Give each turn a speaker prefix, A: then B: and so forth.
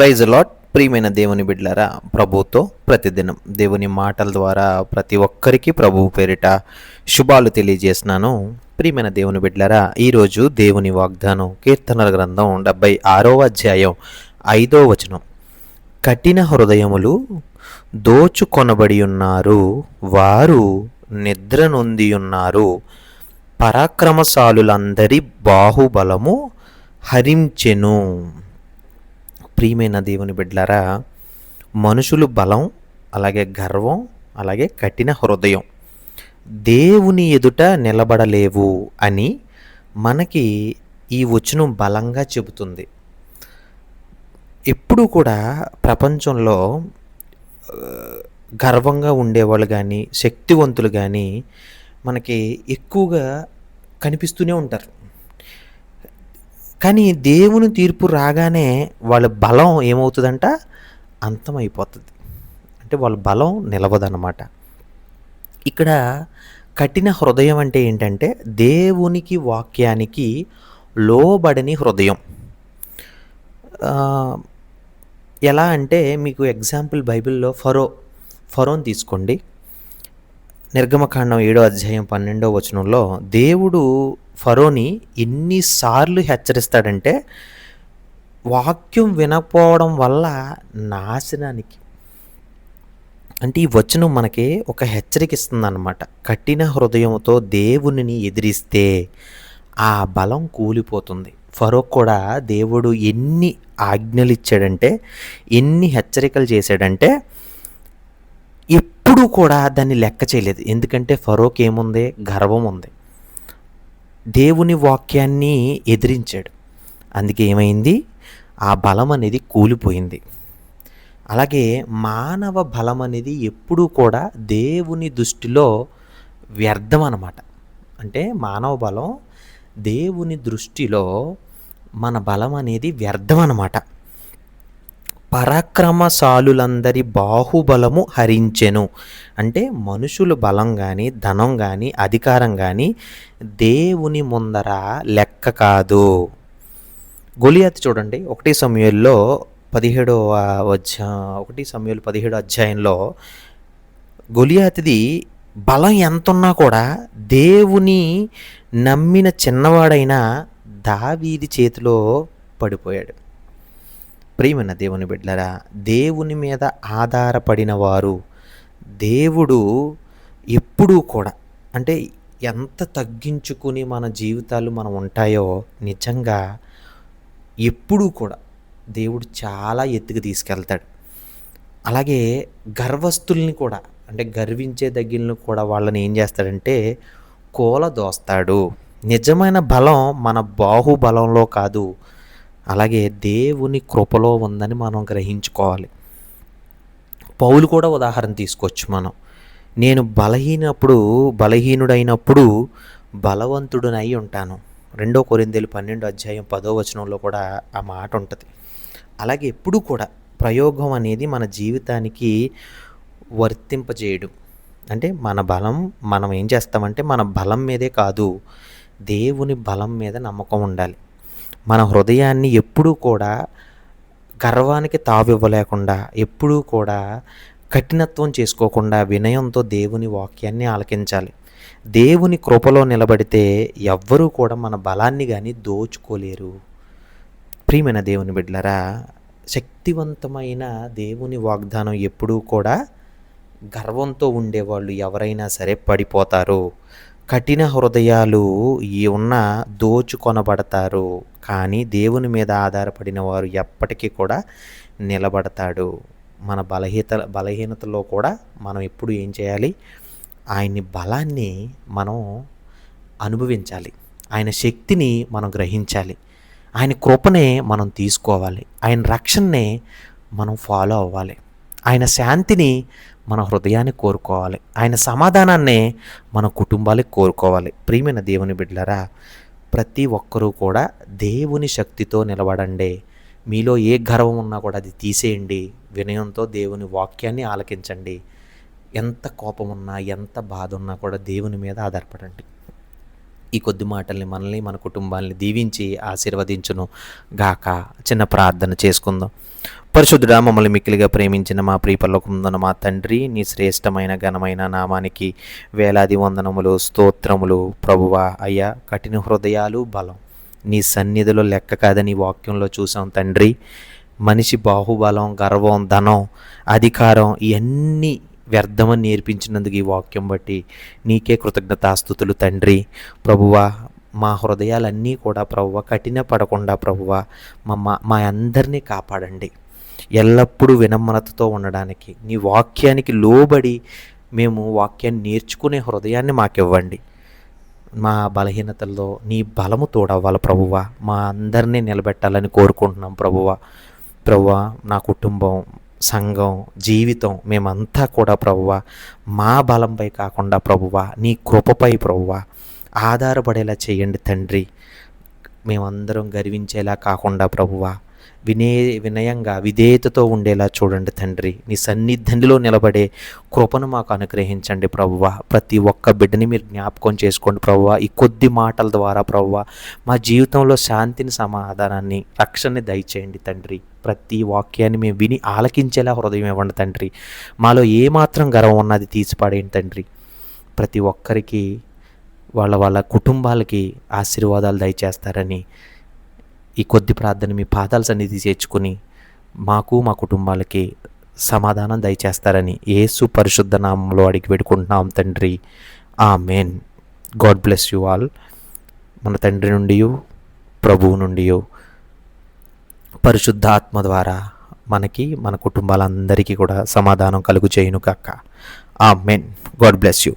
A: Praise lot ప్రియమైన దేవుని బిడ్లారా ప్రభుతో ప్రతిదినం దేవుని మాటల ద్వారా ప్రతి ఒక్కరికి ప్రభు పేరిట శుభాలు తెలియజేసినాను ప్రియమైన దేవుని బిడ్లారా ఈరోజు దేవుని వాగ్దానం కీర్తనల గ్రంథం డెబ్బై ఆరో అధ్యాయం ఐదో వచనం. కఠిన హృదయములు దోచుకొనబడి ఉన్నారు వారు నిద్ర నొంది ఉన్నారు. పరాక్రమశాలులందరి బాహుబలము హరించెను. ప్రియమైన దేవుని బిడ్డలారా మనుషులు బలం అలాగే గర్వం అలాగే కఠిన హృదయం దేవుని ఎదుట నిలబడలేవు అని మనకి ఈ వచనం బలంగా చెబుతుంది. ఎప్పుడు కూడా ప్రపంచంలో గర్వంగా ఉండేవాళ్ళు కానీ శక్తివంతులు కానీ మనకి ఎక్కువగా కనిపిస్తూనే ఉంటారు. కానీ దేవుని తీర్పు రాగానే వాళ్ళ బలం ఏమవుతుందంట? అంతమైపోతుంది అంటే వాళ్ళ బలం నిలవదన్నమాట. ఇక్కడ కఠిన హృదయం అంటే ఏంటంటే దేవునికి వాక్యానికి లోబడని హృదయం. ఎలా అంటే మీకు ఎగ్జాంపుల్ బైబిల్లో ఫరో ఫరోని తీసుకోండి. నిర్గమకాండం ఏడో అధ్యాయం పన్నెండో వచనంలో దేవుడు ఫరోని ఎన్నిసార్లు హెచ్చరిస్తాడంటే వాక్యం వినకపోవడం వల్ల నాశనానికి. అంటే ఈ వచనం మనకి ఒక హెచ్చరిక ఇస్తుందన్నమాట. కఠిన హృదయంతో దేవునిని ఎదిరిస్తే ఆ బలం కూలిపోతుంది. ఫరో కూడా దేవుడు ఎన్ని ఆజ్ఞలు ఇచ్చాడంటే ఎన్ని హెచ్చరికలు చేశాడంటే ఎప్పుడూ కూడా దాన్ని లెక్క చేయలేదు. ఎందుకంటే ఫరోకి ఏముంది గర్వం ఉంది దేవుని వాక్యాన్ని ఎదిరించాడు. అందుకే ఏమైంది? ఆ బలం అనేది కూలిపోయింది. అలాగే మానవ బలం అనేది ఎప్పుడూ కూడా దేవుని దృష్టిలో వ్యర్థం అన్నమాట. అంటే మానవ బలం దేవుని దృష్టిలో మన బలం అనేది వ్యర్థం అన్నమాట. పరాక్రమశాలులందరి బాహుబలము హరించెను. అంటే మనుషులు బలం కానీ ధనం కానీ అధికారం కానీ దేవుని ముందర లెక్క కాదు. గొలియాత్ చూడండి ఒకటి సమయంలో పదిహేడవ అధ్యా ఒకటి సమయంలో పదిహేడు అధ్యాయంలో గొలియాతిది బలం ఎంతున్నా కూడా దేవుని నమ్మిన చిన్నవాడైన దావీది చేతిలో పడిపోయాడు. ప్రియమైన దేవుని బిడ్డలరా దేవుని మీద ఆధారపడిన వారు దేవుడు ఎప్పుడూ కూడా అంటే ఎంత తగ్గించుకుని మన జీవితాలు మనం ఉంటాయో నిజంగా ఎప్పుడూ కూడా దేవుడు చాలా ఎత్తుకు తీసుకెళ్తాడు. అలాగే గర్వస్తుల్ని కూడా అంటే గర్వించే దగ్గరని కూడా వాళ్ళని ఏం చేస్తాడంటే కోల దోస్తాడు నిజమైన బలం మన బాహుబలంలో కాదు అలాగే దేవుని కృపలో ఉందని మనం గ్రహించుకోవాలి. పౌలు కూడా ఉదాహరణ తీసుకోవచ్చు మనం. నేను బలహీనప్పుడు బలహీనుడైనప్పుడు బలవంతుడునై ఉంటాను. రెండో కొరిందేలు పన్నెండు అధ్యాయం పదో వచనంలో కూడా ఆ మాట ఉంటుంది. అలాగే ఎప్పుడు కూడా ప్రయోగం అనేది మన జీవితానికి వర్తింపజేయడం. అంటే మన బలం మనం ఏం చేస్తామంటే మన బలం మీదే కాదు దేవుని బలం మీద నమ్మకం ఉండాలి. మన హృదయాన్ని ఎప్పుడూ కూడా గర్వానికి తావివ్వలేకుండా ఎప్పుడూ కూడా కఠినత్వం చేసుకోకుండా వినయంతో దేవుని వాక్యాన్ని ఆలకించాలి. దేవుని కృపలో నిలబడితే ఎవ్వరూ కూడా మన బలాన్ని కానీ దోచుకోలేరు. ప్రియమైన దేవుని బిడ్డలరా శక్తివంతమైన దేవుని వాగ్దానం ఎప్పుడూ కూడా గర్వంతో ఉండేవాళ్ళు ఎవరైనా సరే పడిపోతారు. కఠిన హృదయాలు ఈ ఉన్న దోచుకొనబడతారు. కానీ దేవుని మీద ఆధారపడిన వారు ఎప్పటికీ కూడా నిలబడతాడు. మన బలహీత బలహీనతలో కూడా మనం ఎప్పుడు ఏం చేయాలి? ఆయన్ని బలాన్ని మనం అనుభవించాలి. ఆయన శక్తిని మనం గ్రహించాలి. ఆయన కృపనే మనం తీసుకోవాలి. ఆయన రక్షణనే మనం ఫాలో అవ్వాలి. ఆయన శాంతిని మన హృదయాన్ని కోరుకోవాలి. ఆయన సమాధానాన్ని మన కుటుంబాలకు కోరుకోవాలి. ప్రియమైన దేవుని బిడ్డలరా ప్రతి ఒక్కరూ కూడా దేవుని శక్తితో నిలబడండి. మీలో ఏ గర్వం ఉన్నా కూడా అది తీసేయండి. వినయంతో దేవుని వాక్యాన్ని ఆలకించండి. ఎంత కోపం ఉన్నా ఎంత బాధ ఉన్నా కూడా దేవుని మీద ఆధారపడండి. ఈ కొద్ది మాటల్ని మనల్ని మన కుటుంబాలని దీవించి ఆశీర్వదించును గాక. చిన్న ప్రార్థన చేసుకుందాం. పరిశుద్ధుడా మమ్మల్ని మిక్కిలిగా ప్రేమించిన మా ప్రియపరలోకముందున మా తండ్రి నీ శ్రేష్టమైన ఘనమైన నామానికి వేలాది వందనములు స్తోత్రములు. ప్రభువ అయ్యా కఠిన హృదయాలు బలం. నీ సన్నిధిలో లెక్క కాదని వాక్యంలో చూసాం తండ్రి. మనిషి బాహుబలం గర్వం ధనం అధికారం ఇవన్నీ వ్యర్థమని నేర్పించినందుకు ఈ వాక్యం బట్టి నీకే కృతజ్ఞతాస్థుతులు తండ్రి. ప్రభువా మా హృదయాలన్నీ కూడా ప్రభువ కఠిన పడకుండా ప్రభువ మా మా అందరినీ కాపాడండి. ఎల్లప్పుడూ వినమ్రతతో ఉండడానికి నీ వాక్యానికి లోబడి మేము వాక్యాన్ని నేర్చుకునే హృదయాన్ని మాకివ్వండి. మా బలహీనతల్లో నీ బలము తోడవ్వాలి ప్రభువ. మా అందరినీ నిలబెట్టాలని కోరుకుంటున్నాం ప్రభువ. ప్రభువ నా కుటుంబం సంఘం జీవితం మేమంతా కూడా ప్రభువ మా బలంపై కాకుండా ప్రభువ నీ కృపపై ప్రభువ ఆధారపడేలా చేయండి తండ్రి. మేమందరం గర్వించేలా కాకుండా ప్రభువ వినే వినయంగా విధేయతతో ఉండేలా చూడండి తండ్రి. నీ సన్నిధిలో నిలబడే కృపను మాకు అనుగ్రహించండి ప్రభువ. ప్రతి ఒక్క బిడ్డని మీరు జ్ఞాపకం చేసుకోండి ప్రభువ. ఈ కొద్ది మాటల ద్వారా ప్రభువ మా జీవితంలో శాంతిని సమాధానాన్ని రక్షణని దయచేయండి తండ్రి. ప్రతి వాక్యాన్ని మేము విని ఆలకించేలా హృదయం ఇవ్వండి తండ్రి. మాలో ఏమాత్రం గర్వం ఉన్నది తీసిపాడేయండి తండ్రి. ప్రతి ఒక్కరికి వాళ్ళ వాళ్ళ కుటుంబాలకి ఆశీర్వాదాలు దయచేస్తారని ఈ కొద్ది ప్రార్థన మీ పాదాల సన్నిధి చేర్చుకుని మాకు మా కుటుంబాలకి సమాధానం దయచేస్తారని ఏసు పరిశుద్ధ నామంలో అడిగి పెడుకుంటున్నాం తండ్రి. Amen God bless you all. మన తండ్రి నుండి ప్రభువు నుండి పరిశుద్ధ ఆత్మ ద్వారా మనకి మన కుటుంబాలందరికీ కూడా సమాధానం కలుగు చేయును కాక ఆ మెయిన్ గాడ్ బ్లెస్ యూ.